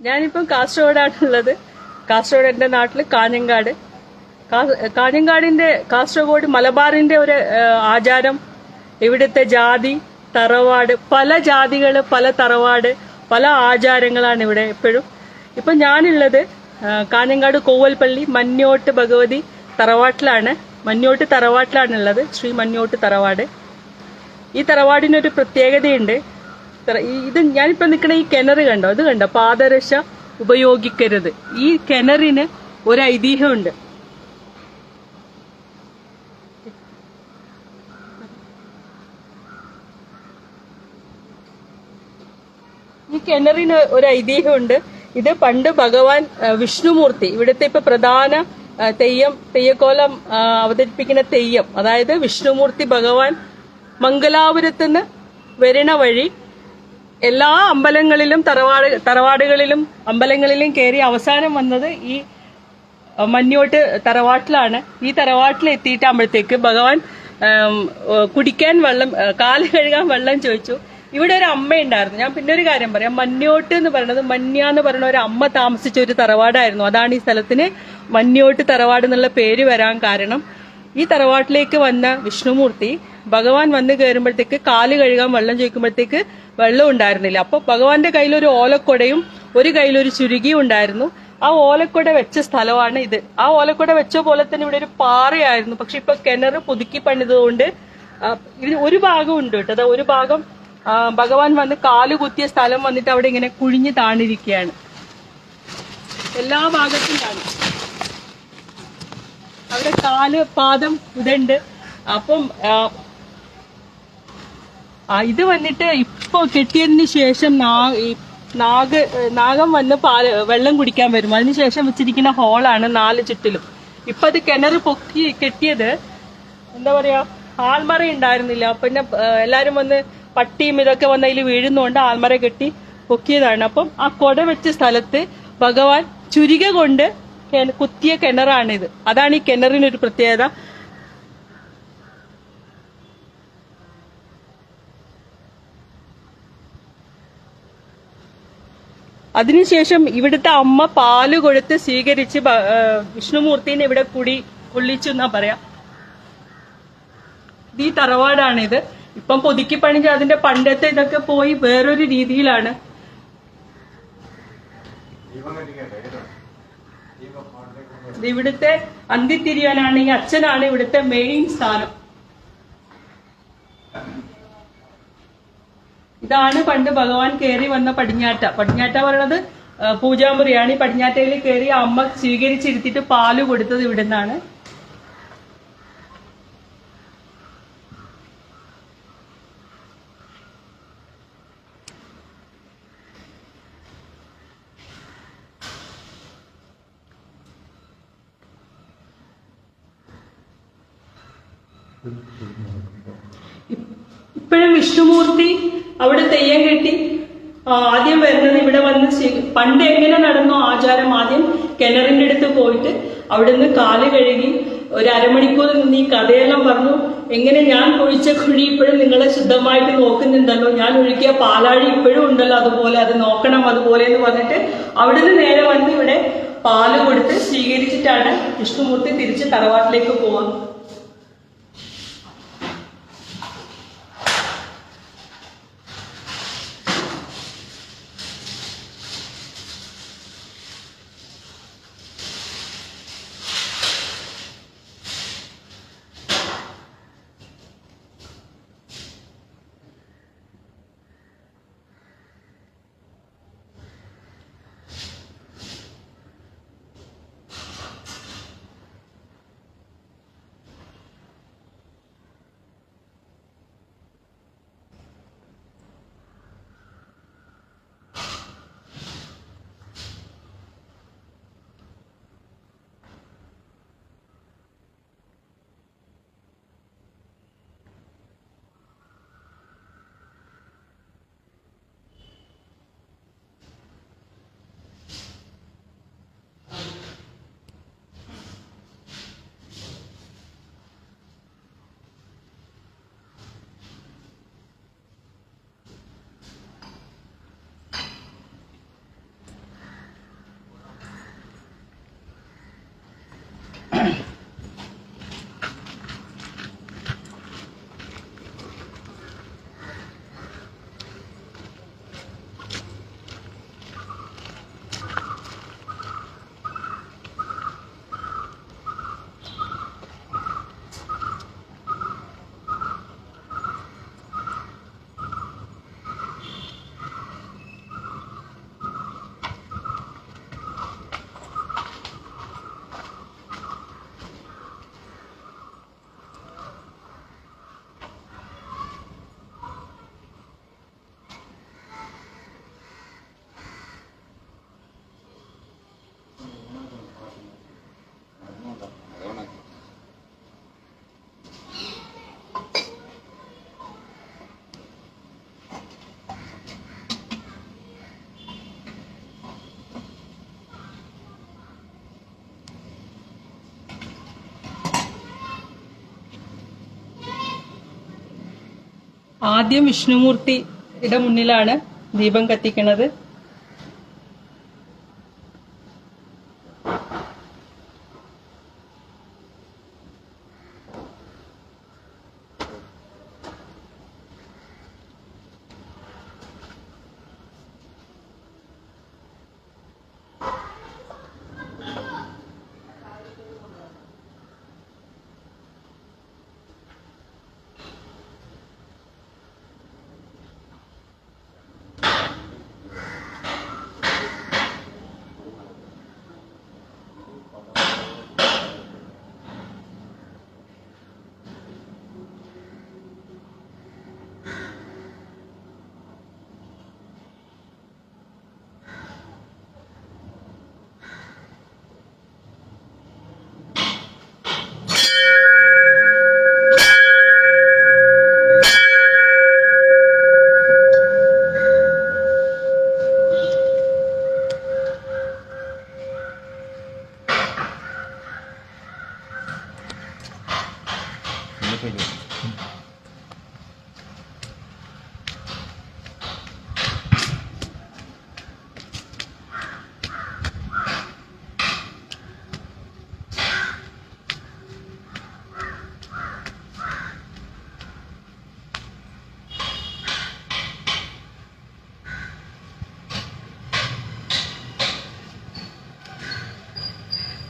ഞാനിപ്പം കാസർഗോഡാണുള്ളത്. കാസർഗോഡ് എന്റെ നാട്ടിൽ കാഞ്ഞങ്ങാട് കാ- കാഞ്ഞങ്ങാടിന്റെ കാസർഗോഡ് മലബാറിന്റെ ഒരു ആചാരം ഇവിടുത്തെ ജാതി തറവാട് പല ജാതികൾ പല തറവാട് പല ആചാരങ്ങളാണ് ഇവിടെ എപ്പോഴും. ഇപ്പം ഞാനുള്ളത് കാഞ്ഞങ്ങാട് കോവൽപ്പള്ളി മഞ്ഞോട്ട് ഭഗവതി തറവാട്ടിലാണ്. മഞ്ഞോട്ട് തറവാട്ടിലാണുള്ളത് ശ്രീ മഞ്ഞോട്ട് തറവാട്. ഈ തറവാടിനൊരു പ്രത്യേകതയുണ്ട്. ഈ- ഇത് ഞാനിപ്പോ നിൽക്കുന്ന ഈ കിണർ കണ്ടോ? ഇത് കണ്ടോ? പാദരക്ഷ ഉപയോഗിക്കരുത്. ഈ കിണറിന് ഒരു ഐതിഹ്യമുണ്ട്. ഈ കിണറിന് ഒരു ഐതിഹ്യമുണ്ട്. ഇത് പണ്ട് ഭഗവാൻ വിഷ്ണുമൂർത്തി ഇവിടുത്തെ ഇപ്പൊ പ്രധാന തെയ്യം തെയ്യക്കോലം അവതരിപ്പിക്കുന്ന തെയ്യം അതായത് വിഷ്ണുമൂർത്തി ഭഗവാൻ മംഗലാപുരത്തുനിന്ന് വരണ വഴി എല്ലാ അമ്പലങ്ങളിലും തറവാട് തറവാടുകളിലും അമ്പലങ്ങളിലും കയറി അവസാനം വന്നത് ഈ മഞ്ഞോട്ട് തറവാട്ടിലാണ്. ഈ തറവാട്ടിൽ എത്തിയിട്ടാകുമ്പോഴത്തേക്ക് ഭഗവാൻ കുടിക്കാൻ വെള്ളം കാൽ കഴുകാൻ വെള്ളം ചോദിച്ചു. ഇവിടെ ഒരു അമ്മ ഉണ്ടായിരുന്നു ഞാൻ പിന്നെ ഒരു കാര്യം പറയാം. മഞ്ഞോട്ട് എന്ന് പറയുന്നത് മഞ്ഞ എന്ന് പറയുന്ന ഒരു അമ്മ താമസിച്ച ഒരു തറവാടായിരുന്നു. അതാണ് ഈ സ്ഥലത്തിന് മഞ്ഞോട്ട് തറവാട് എന്നുള്ള പേര് വരാൻ കാരണം. ഈ തറവാട്ടിലേക്ക് വന്ന വിഷ്ണുമൂർത്തി ഭഗവാൻ വന്നു കയറുമ്പോഴത്തേക്ക് കാൽ കഴുകാൻ വെള്ളം ചോദിക്കുമ്പോഴത്തേക്ക് വെള്ളം ഉണ്ടായിരുന്നില്ല. അപ്പൊ ഭഗവാന്റെ കയ്യിൽ ഒരു ഓലക്കൊടയും ഒരു കയ്യിൽ ഒരു ചുരുകിയും ഉണ്ടായിരുന്നു. ആ ഓലക്കൊട വെച്ച സ്ഥലമാണ് ഇത്. ആ ഓലക്കൊട വെച്ച പോലെ തന്നെ ഇവിടെ ഒരു പാറയായിരുന്നു. പക്ഷെ ഇപ്പൊ കിണർ പുതുക്കി പണിതുകൊണ്ട് ഇതിന് ഒരു ഭാഗം ഉണ്ട് കേട്ടോ. ഒരു ഭാഗം ഭഗവാൻ വന്ന് കാൽ കുത്തിയ സ്ഥലം വന്നിട്ട് അവിടെ ഇങ്ങനെ കുഴിഞ്ഞു താണിരിക്കുകയാണ്. എല്ലാ ഭാഗത്തും കാണും അവിടെ കാൽ പാദം ഇതുണ്ട് അപ്പം ഇത് വന്നിട്ട് ഇപ്പൊ കെട്ടിയതിന് ശേഷം നാഗ് നാഗം വന്ന് പാൽ വെള്ളം കുടിക്കാൻ വരും. അതിനുശേഷം വെച്ചിരിക്കുന്ന ഹോളാണ് നാല് ചുറ്റിലും. ഇപ്പൊ അത് കിണർ പൊക്കി കെട്ടിയത് എന്താ പറയാ ആൽമറ ഉണ്ടായിരുന്നില്ല. പിന്നെ എല്ലാരും വന്ന് പട്ടിയും ഇതൊക്കെ വന്ന് അതിൽ വീഴുന്നുകൊണ്ട് ആൽമറ കെട്ടി പൊക്കിയതാണ്. അപ്പം ആ കൊട വെച്ച സ്ഥലത്ത് ഭഗവാൻ ചുരിക കൊണ്ട് കുത്തിയ കിണറാണിത്. അതാണ് ഈ കിണറിനൊരു പ്രത്യേകത. അതിനുശേഷം ഇവിടുത്തെ അമ്മ പാൽ കൊടുത്ത് സ്വീകരിച്ച് വിഷ്ണുമൂർത്തിനെ ഇവിടെ കുടി കൊള്ളിച്ചു എന്നാ പറയാ. ഈ തറവാടാണിത്. ഇപ്പം പുതുക്കി പണിഞ്ഞ അതിന്റെ പണ്ടത്തെ ഇതൊക്കെ പോയി വേറൊരു രീതിയിലാണ്. ഇവിടുത്തെ അന്തിത്തിരിയാനാണ് ഈ അച്ഛനാണ് ഇവിടുത്തെ മെയിൻ സ്ഥാനം. ഇതാണ് പണ്ട് ഭഗവാൻ കയറി വന്ന പടിഞ്ഞാറ്റ പടിഞ്ഞാറ്റ പറയുന്നത് പൂജാമുറിയാണ്. ഈ പടിഞ്ഞാറ്റയിൽ കയറി അമ്മ സ്വീകരിച്ചിരുത്തിയിട്ട് പാൽ കൊടുത്തത് ഇവിടുന്നാണ്. ഇപ്പോഴും വിഷ്ണുമൂർത്തി അവിടെ തെയ്യം കെട്ടി ആദ്യം വരുന്നത് ഇവിടെ വന്ന് പണ്ട് എങ്ങനെ നടന്നോ ആചാരം ആദ്യം കിണറിന്റെ അടുത്ത് പോയിട്ട് അവിടുന്ന് കാൽ കഴുകി ഒരു അരമണിക്കൂർ നിന്ന് ഈ കഥയെല്ലാം പറഞ്ഞു. എങ്ങനെ ഞാൻ കുഴിച്ച കുഴി ഇപ്പോഴും നിങ്ങളെ ശുദ്ധമായിട്ട് നോക്കുന്നുണ്ടല്ലോ. ഞാൻ ഒഴുക്കിയ പാലാഴി ഇപ്പോഴും ഉണ്ടല്ലോ അതുപോലെ അത് നോക്കണം അതുപോലെ എന്ന് പറഞ്ഞിട്ട് അവിടുന്ന് നേരെ വന്ന് ഇവിടെ പാൽ കൊടുത്ത് സ്വീകരിച്ചിട്ടാണ് വിഷ്ണുമൂർത്തി തിരിച്ച് തറവാട്ടിലേക്ക് പോകുന്നത് ആദ്യം വിഷ്ണുമൂർത്തിയുടെ മുന്നിലാണ് ദീപം കത്തിക്കുന്നത്.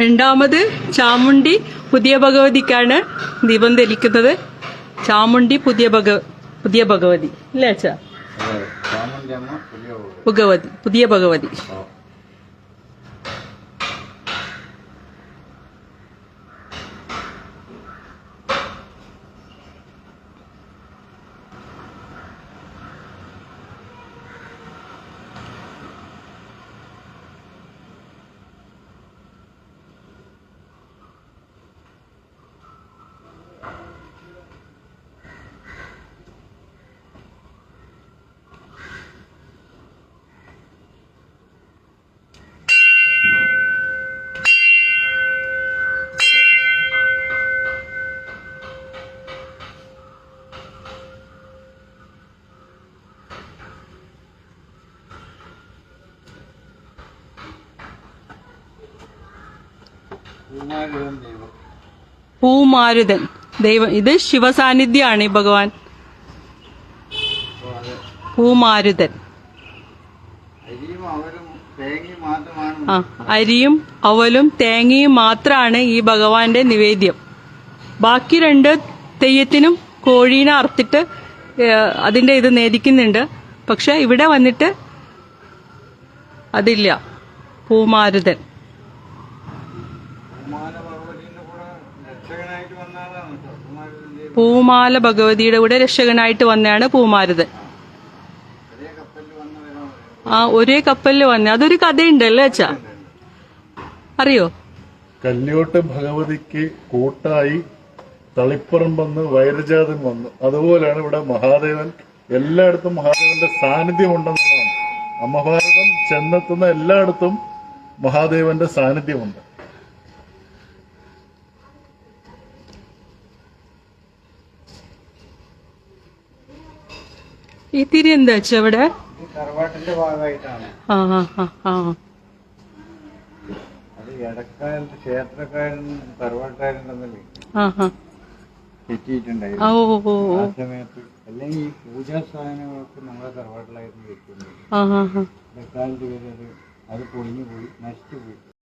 രണ്ടാമത് ചാമുണ്ടി പുതിയ ഭഗവതിക്കാണ്. ദീപം തെളിക്കുന്നത് ചാമുണ്ടി പുതിയ ഭഗ പുതിയ ഭഗവതി. ഇല്ലേ അച്ഛാ. ഭഗവതി. പുതിയ ഭഗവതി. പൂമാരുതൻ ദൈവം. ഇത് ശിവസാന്നിധ്യമാണ് ഈ ഭഗവാൻ. പൂമാരുതൻ. ആ അരിയും അവലും തേങ്ങയും മാത്രമാണ് ഈ ഭഗവാന്റെ നിവേദ്യം. ബാക്കി രണ്ട് തെയ്യത്തിനും കോഴീനെ അറുത്തിട്ട് അതിന്റെ ഇത് നേദിക്കുന്നുണ്ട്. പക്ഷെ ഇവിടെ വന്നിട്ട് അതില്ല. പൂമാരുതൻ പൂമാല ഭഗവതിന്റെ കൂടെ രക്ഷകനായിട്ട് വന്നാലാണ് കേട്ടോ പൂമാരിടം ദൈവം പൂമാല ഭഗവതിയുടെ കൂടെ രക്ഷകനായിട്ട് വന്നതാണ് പൂമാരുത്. ആ ഒരേ കപ്പലിൽ വന്ന. അതൊരു കഥയുണ്ടല്ലേ അച്ഛാ? അറിയോ? കല്യോട്ട് ഭഗവതിക്ക് കൂട്ടായി തളിപ്പുറം വന്ന് വൈരജാതൻ വന്നു. അതുപോലെയാണ് ഇവിടെ മഹാദേവൻ. എല്ലായിടത്തും മഹാദേവന്റെ സാന്നിധ്യം ഉണ്ടെന്നുള്ളതാണ് അമ്മഭാരതം ചെന്നെത്തുന്ന എല്ലായിടത്തും മഹാദേവന്റെ സാന്നിധ്യമുണ്ട്. ഈ തിരി എന്താ അച്ഛാ അവിടെ? ഭാഗമായിട്ടാണ്. ആ അല്ലെങ്കിൽ ഈ പൂജാ സാധനങ്ങളൊക്കെ നമ്മളെ തറവാട്ടിലായിരുന്നു വെക്കുന്നത്. അത് പൊളിഞ്ഞു പോയി നശിച്ചു പോയി.